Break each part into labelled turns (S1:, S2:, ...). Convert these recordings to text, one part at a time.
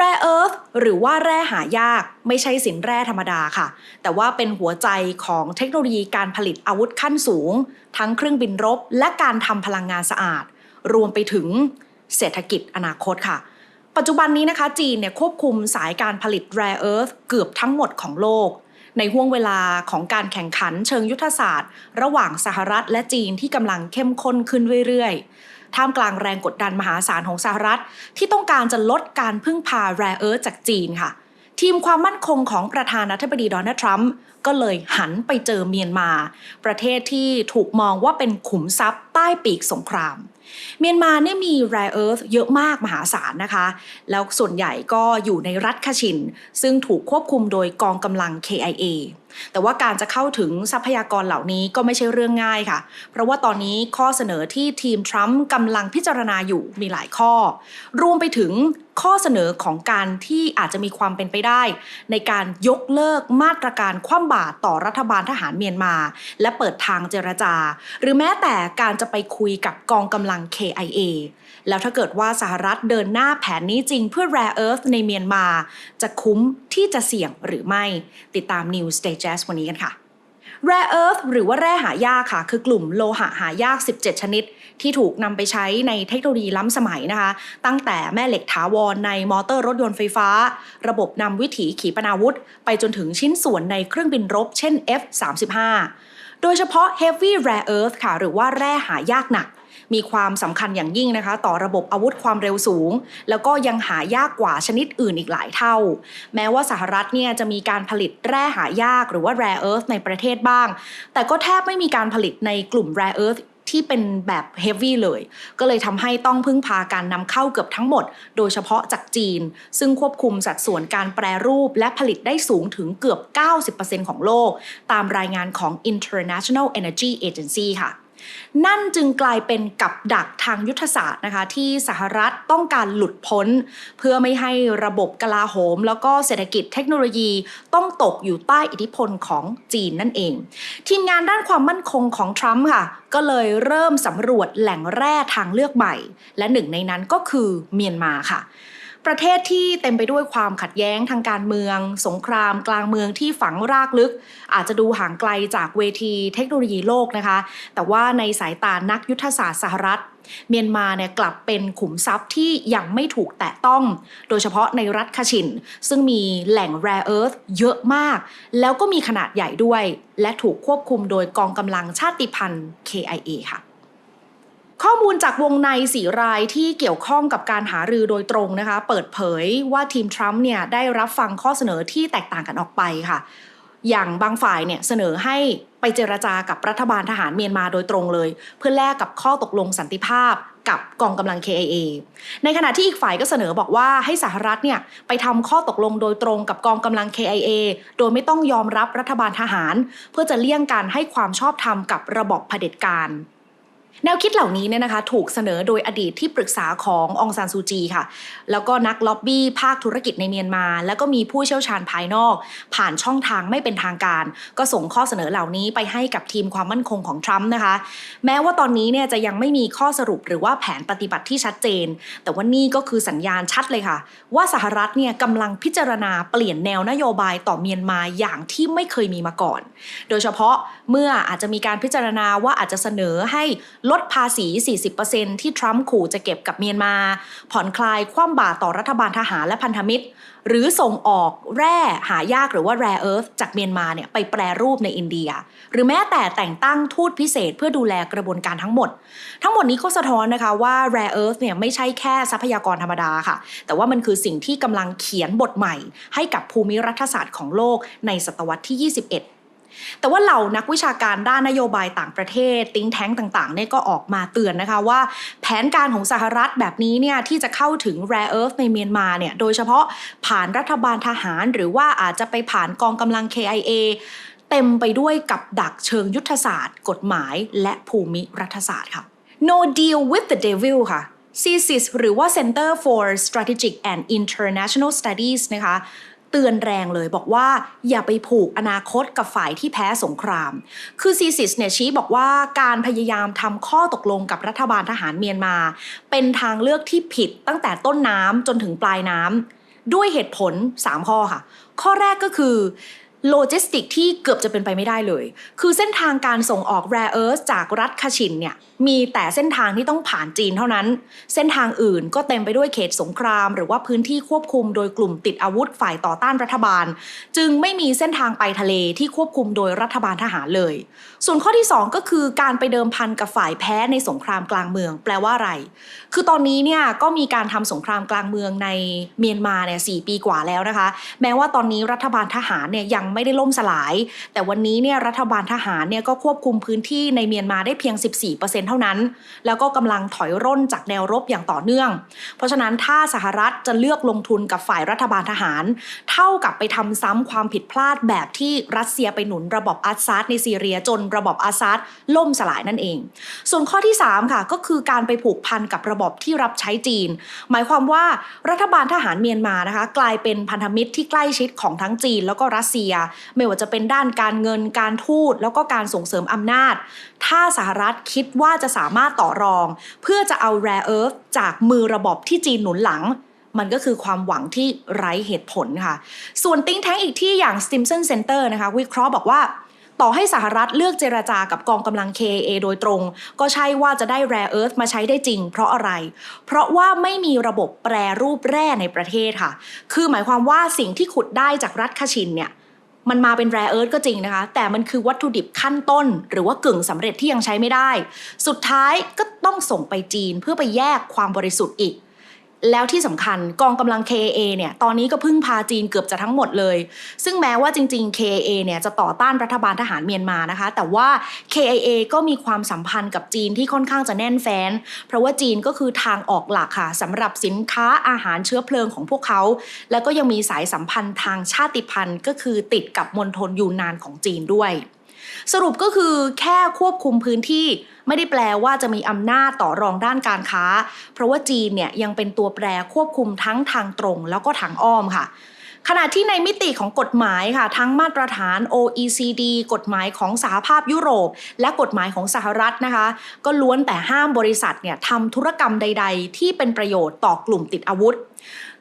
S1: Rare Earth หรือว่าแร่หายากไม่ใช่สินแร่ธรรมดาค่ะ แต่ว่าเป็นหัวใจของเทคโนโลยีการผลิตอาวุธขั้นสูง ทั้งเครื่องบินรบ และการทำพลังงานสะอาด รวมไปถึงเศรษฐกิจอนาคตค่ะ ปัจจุบันนี้นะคะจีนเนี่ยควบคุมสายการผลิต Rare Earth เกือบทั้งหมดของโลกในห่วงเวลาของการแข่งขันเชิงยุทธศาสตร์ ระหว่างสหรัฐและจีนที่กำลังเข้มข้นขึ้นเรื่อยๆ ท่ามกลางแรงกดดันมหาศาลของสหรัฐ ที่ต้องการจะลดการพึ่งพา Rare Earth จากจีนค่ะ ทีมความมั่นคงของประธานาธิบดีโดนัลด์ทรัมป์ก็เลยหันไปเจอเมียนมา ประเทศที่ถูกมองว่าเป็นขุมทรัพย์ใต้ปีกสงคราม เมียนมาเนี่ยมี rare earth เยอะมากมหาศาลนะคะ แล้วส่วนใหญ่ก็อยู่ในรัฐคาชิน ซึ่งถูกควบคุมโดยกองกำลัง KIA แต่ว่าการจะเข้าถึงทรัพยากรเหล่านี้ก็ไม่ใช่เรื่องง่ายค่ะ เพราะว่าตอนนี้ข้อเสนอที่ทีมทรัมป์กำลังพิจารณาอยู่มีหลายข้อ รวมไปถึงข้อเสนอของการที่อาจจะมีความเป็นไปได้ ในการยกเลิกมาตรการคว่ำบาตรต่อรัฐบาลทหารเมียนมา และเปิดทางเจรจา หรือแม้แต่การจะไปคุยกับกองกำลัง KIA แล้วถ้าเกิดว่าสหรัฐเดินหน้าแผนนี้จริงเพื่อ Rare Earth ในเมียนมา จะคุ้มที่จะเสี่ยงหรือไม่ ติดตาม News Day Jazz วันนี้กันค่ะ Rare Earth หรือว่าแร่หายากค่ะ คือกลุ่มโลหะหายาก 17 ชนิด ที่ถูกนำไปใช้ในเทคโนโลยีล้ำสมัยนะคะ ตั้งแต่แม่เหล็กถาวรในมอเตอร์รถยนต์ไฟฟ้า ระบบนำวิถีขีปนาวุธ ไปจนถึงชิ้นส่วนในเครื่องบินรบ เช่น F-35 โดยเฉพาะ Heavy Rare Earth ค่ะ หรือว่าแร่หายากหนัก มีความสำคัญอย่างยิ่งนะคะ ต่อระบบอาวุธความเร็วสูง แล้วก็ยังหายากกว่าชนิดอื่นอีกหลายเท่า แม้ว่าสหรัฐเนี่ยจะมีการผลิตแร่หายากหรือว่า rare earth ในประเทศบ้าง แต่ก็แทบไม่มีการผลิตในกลุ่ม rare earth ที่เป็นแบบ heavy เลย ก็เลยทำให้ต้องพึ่งพาการนำเข้าเกือบทั้งหมด โดยเฉพาะจากจีน ซึ่งควบคุมสัดส่วนการแปรรูปและผลิตได้สูงถึงเกือบ 90%ของโลก ตามรายงานของ International Energy Agency ค่ะ นั่นจึงกลายเป็นกับดักทางยุทธศาสตร์นะคะ ที่สหรัฐต้องการหลุดพ้น เพื่อไม่ให้ระบบกลาโหม แล้วก็เศรษฐกิจเทคโนโลยีต้องตกอยู่ใต้อิทธิพลของจีนนั่นเอง ทีมงานด้านความมั่นคงของทรัมป์ค่ะ ก็เลยเริ่มสำรวจแหล่งแร่ทางเลือกใหม่ และหนึ่งในนั้นก็คือเมียนมาค่ะ ประเทศที่เต็มไปด้วยความขัดแย้งทางการเมือง สงครามกลางเมืองที่ฝังรากลึก อาจจะดูห่างไกลจากเวทีเทคโนโลยีโลกนะคะ แต่ว่าในสายตานักยุทธศาสตร์สหรัฐ เมียนมาเนี่ยกลับเป็นขุมทรัพย์ที่ยังไม่ถูกแตะต้อง โดยเฉพาะในรัฐคาชิน ซึ่งมีแหล่ง rare earth เยอะมาก แล้วก็มีขนาดใหญ่ด้วย และถูกควบคุมโดยกองกำลังชาติพันธุ์ KIA ค่ะ ข้อมูลจากวงในสีรายที่เกี่ยวข้องกับการหารือโดยตรงนะคะ เปิดเผยว่าทีมทรัมป์เนี่ยได้รับฟังข้อเสนอที่แตกต่างกันออกไปค่ะ อย่างบางฝ่ายเนี่ยเสนอให้ไปเจรจากับรัฐบาลทหารเมียนมาโดยตรงเลย เพื่อแลกกับข้อตกลงสันติภาพกับกองกำลัง KIA ในขณะที่อีกฝ่ายก็เสนอบอกว่าให้สหรัฐเนี่ยไปทำข้อตกลงโดยตรงกับกองกำลัง KIA โดยไม่ต้องยอมรับรัฐบาลทหาร เพื่อจะเลี่ยงการให้ความชอบธรรมกับระบอบเผด็จการ แนวคิดเหล่านี้เนี่ยนะคะถูกเสนอโดยอดีตที่ปรึกษาขององซานซูจีค่ะ แล้วก็นักล็อบบี้ภาคธุรกิจในเมียนมา แล้วก็มีผู้เชี่ยวชาญภายนอก ผ่านช่องทางไม่เป็นทางการ ก็ส่งข้อเสนอเหล่านี้ไปให้กับทีมความมั่นคงของทรัมป์นะคะ แม้ว่าตอนนี้เนี่ยจะยังไม่มีข้อสรุปหรือว่าแผนปฏิบัติที่ชัดเจน แต่ว่านี่ก็คือสัญญาณชัดเลยค่ะ ว่าสหรัฐเนี่ยกำลังพิจารณาเปลี่ยนแนวนโยบายต่อเมียนมาอย่างที่ไม่เคยมีมาก่อน โดยเฉพาะเมื่ออาจจะมีการพิจารณาว่าอาจจะเสนอให้ลดภาษี 40%ที่ทรัมป์ขู่จะเก็บกับเมียนมา ผ่อนคลายคว่ำบาตรต่อรัฐบาลทหารและพันธมิตร หรือส่งออกแร่หายากหรือว่า rare earth จากเมียนมาเนี่ยไปแปรรูปในอินเดีย หรือแม้แต่แต่งตั้งทูตพิเศษเพื่อดูแลกระบวนการทั้งหมด ทั้งหมดนี้ก็สะท้อนนะคะว่า rare earth เนี่ยไม่ใช่แค่ทรัพยากรธรรมดาค่ะ แต่ว่ามันคือสิ่งที่กำลังเขียนบทใหม่ ให้กับภูมิรัฐศาสตร์ของโลกในศตวรรษที่ 21 แต่ว่าเหล่านักวิชาการด้านนโยบายต่างประเทศ ติ้งแท้งต่างๆเนี่ยก็ออกมาเตือนนะคะว่า แผนการของสหรัฐแบบนี้เนี่ยที่จะเข้าถึง rare earth ในเมียนมาเนี่ยโดยเฉพาะผ่านรัฐบาลทหาร หรือว่าอาจจะไปผ่านกองกำลัง KIA เต็มไปด้วยกับดักเชิงยุทธศาสตร์ กฎหมาย และภูมิรัฐศาสตร์ค่ะ No deal with the devil ค่ะ CSIS หรือว่า Center for Strategic and International Studies นะคะ ตือนแรงเลยบอกว่าอย่าไปผูกอนาคตกับฝ่ายที่แพ้สงคราม คือซีซิสเนี่ยชี้บอกว่าการพยายามทำข้อตกลงกับรัฐบาลทหารเมียนมา เป็นทางเลือกที่ผิดตั้งแต่ต้นน้ำจนถึงปลายน้ำด้วยเหตุผล 3 ข้อค่ะ ข้อแรกก็คือ โลจิสติกที่เกือบจะเป็นไปไม่ได้เลย คือเส้นทางการส่งออก rare earth จากรัฐคาชินเนี่ย มีแต่เส้นทางที่ต้องผ่านจีนเท่านั้น เส้นทางอื่นก็เต็มไปด้วยเขตสงคราม หรือว่าพื้นที่ควบคุมโดยกลุ่มติดอาวุธฝ่ายต่อต้านรัฐบาล จึงไม่มีเส้นทางไปทะเลที่ควบคุมโดยรัฐบาลทหารเลย ส่วนข้อที่ 2 ก็คือการไปเดิมพันกับฝ่ายแพ้ในสงครามกลางเมือง แปลว่าอะไร คือตอนนี้เนี่ยก็มีการทำสงครามกลางเมืองในเมียนมาเนี่ยสปีกว่าแล้วนะคะ แม้ว่าตอนนี้รัฐบาลทหารเนี่ยยังไม่ได้ล่มสลาย แต่วันนี้เนี่ยรัฐบาลทหารเนี่ยก็ควบคุมพื้นที่ในเมียนมาได้เพียง 14%เท่านั้น แล้วก็กำลังถอยร่นจากแนวรบอย่างต่อเนื่อง เพราะฉะนั้นถ้าสหรัฐจะเลือกลงทุนกับฝ่ายรัฐบาลทหาร เท่ากับไปทำซ้ำความผิดพลาดแบบที่รัสเซียไปหนุนระบบอาซาดในซีเรียจนระบบอาซาดล่มสลายนั่นเอง ส่วนข้อที่ 3 ค่ะก็คือการไปผูกพันกับระบบที่รับใช้จีน หมายความว่ารัฐบาลทหารเมียนมานะคะกลายเป็นพันธมิตรที่ใกล้ชิดของทั้งจีนแล้วก็รัสเซียไม่ว่าจะเป็นด้านการเงินการทูตแล้วก็การส่งเสริมอำนาจ ถ้าสหรัฐคิดว่าจะสามารถต่อรอง เพื่อจะเอา rare earth จากมือระบบที่จีนหนุนหลังมันก็คือความหวังที่ไร้เหตุผลค่ะ ส่วนติ้งแท้งอีกที่อย่าง Stimson Center นะคะวิเคราะห์บอกว่า ต่อให้สหรัฐเลือกเจราจากับกองกำลัง KA โดยตรง ก็ใช่ว่าจะได้ rare earth มาใช้ได้จริง เพราะอะไร เพราะว่าไม่มีระบบแปรรูปแร่ในประเทศค่ะ คือหมายความว่าสิ่งที่ขุดได้จากรัฐคาชินเนี่ย มันมาเป็นแร่เอิร์ธก็จริงนะคะ แต่มันคือวัตถุดิบขั้นต้น หรือว่ากึ่งสำเร็จที่ยังใช้ไม่ได้ สุดท้ายก็ต้องส่งไปจีนเพื่อไปแยกความบริสุทธิ์อีก แล้วที่สำคัญกองกำลัง KA เนี่ยตอนนี้ก็พึ่งพาจีนเกือบจะทั้งหมดเลย ซึ่งแม้ว่าจริง ๆ KA เนี่ยจะต่อต้านรัฐบาลทหารเมียนมานะคะ แต่ว่า KIA ก็มีความสัมพันธ์กับจีนที่ค่อนข้างจะแน่นแฟ้น เพราะว่าจีนก็คือทางออกหลักค่ะสำหรับสินค้าอาหารเชื้อเพลิงของพวกเขา แล้วก็ยังมีสายสัมพันธ์ทางชาติพันธุ์ก็คือติดกับมณฑลยูนนานของจีนด้วย สรุปก็คือแค่ควบคุมพื้นที่ไม่ได้แปลว่าจะมีอำนาจต่อรองด้านการค้า เพราะว่าจีนเนี่ยยังเป็นตัวแปรควบคุมทั้งทางตรงแล้วก็ทางอ้อมค่ะ ขณะที่ในมิติของกฎหมายค่ะ ทั้งมาตรฐาน OECD กฎหมายของสหภาพยุโรป และกฎหมายของสหรัฐนะคะ ก็ล้วนแต่ห้ามบริษัทเนี่ยทำธุรกรรมใด ๆ ที่เป็นประโยชน์ต่อกลุ่มติดอาวุธ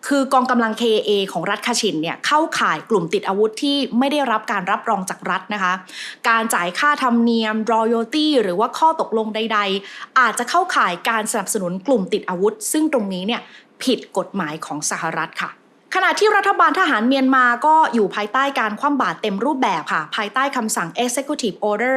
S1: คือกองกำลัง KA ของรัฐคาชินเนี่ยเข้าข่ายกลุ่มติดอาวุธที่ไม่ได้รับการรับรองจากรัฐนะคะ การจ่ายค่าธรรมเนียม royalty หรือว่าข้อตกลงใด ๆ อาจจะเข้าข่ายการสนับสนุนกลุ่มติดอาวุธ ซึ่งตรงนี้เนี่ยผิดกฎหมายของสหรัฐค่ะ ขณะที่รัฐบาลทหารเมียนมาก็อยู่ภายใต้การคว่ำบาตรเต็มรูปแบบค่ะ ภายใต้คำสั่ง Executive Order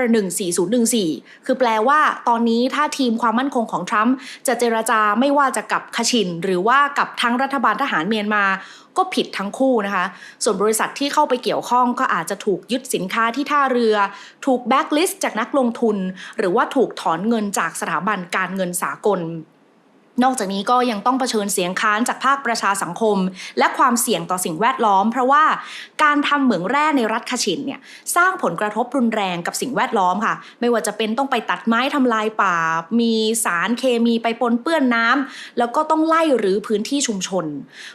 S1: 14014 คือแปลว่าตอนนี้ถ้าทีมความมั่นคงของทรัมป์จะเจรจาไม่ว่าจะกับคชิน หรือว่ากับทั้งรัฐบาลทหารเมียนมาก็ผิดทั้งคู่นะคะ ส่วนบริษัทที่เข้าไปเกี่ยวข้องก็อาจจะถูกยึดสินค้าที่ท่าเรือ ถูกแบ็กลิสต์จากนักลงทุน หรือว่าถูกถอนเงินจากสถาบันการเงินสากล นอกจากนี้ก็ยังต้องเผชิญเสียงค้านจากภาคประชาสังคม และความเสี่ยงต่อสิ่งแวดล้อม เพราะว่าการทำเหมืองแร่ในรัฐคาชินเนี่ยสร้างผลกระทบรุนแรงกับสิ่งแวดล้อมค่ะ ไม่ว่าจะเป็นต้องไปตัดไม้ทำลายป่า มีสารเคมีไปปนเปื้อนน้ำแล้วก็ต้องไล่หรือพื้นที่ชุมชน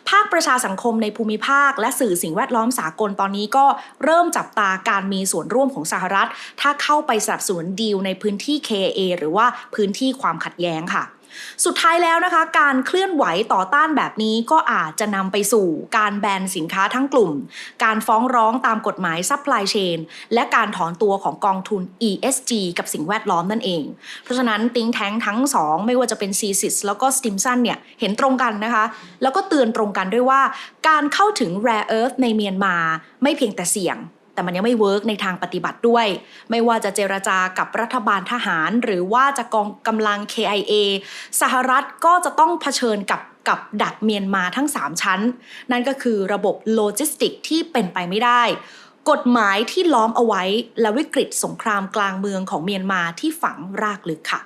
S1: ภาคประชาสังคมในภูมิภาค และสื่อสิ่งแวดล้อมสากลตอนนี้ก็เริ่มจับตาการมีส่วนร่วมของสหรัฐ ถ้าเข้าไปสนับสนุนดีลในพื้นที่ KA หรือว่าพื้นที่ความขัดแย้งค่ะ สุดท้ายแล้วนะคะ การเคลื่อนไหวต่อต้านแบบนี้ก็อาจจะนำไปสู่การแบนสินค้าทั้งกลุ่ม การฟ้องร้องตามกฎหมาย supply chain และการถอนตัวของกองทุน ESG กับสิ่งแวดล้อมนั่นเอง เพราะฉะนั้นติงแท้งทั้งสองไม่ว่าจะเป็น CSIS แล้วก็ Stimson เนี่ยเห็นตรงกันนะคะ แล้วก็เตือนตรงกันด้วยว่า การเข้าถึง rare earth ในเมียนมาไม่เพียงแต่เสี่ยง แต่มันยังไม่เวิร์กในทางปฏิบัติด้วย ไม่ว่าจะเจรจากับรัฐบาลทหาร หรือว่าจะกองกำลัง KIA สหรัฐก็จะต้องเผชิญกับกับดักเมียนมาทั้ง 3 ชั้น นั่นก็คือระบบโลจิสติกที่เป็นไปไม่ได้ กฎหมายที่ล้อมเอาไว้และวิกฤตสงครามกลางเมืองของเมียนมาที่ฝังรากลึกค่ะ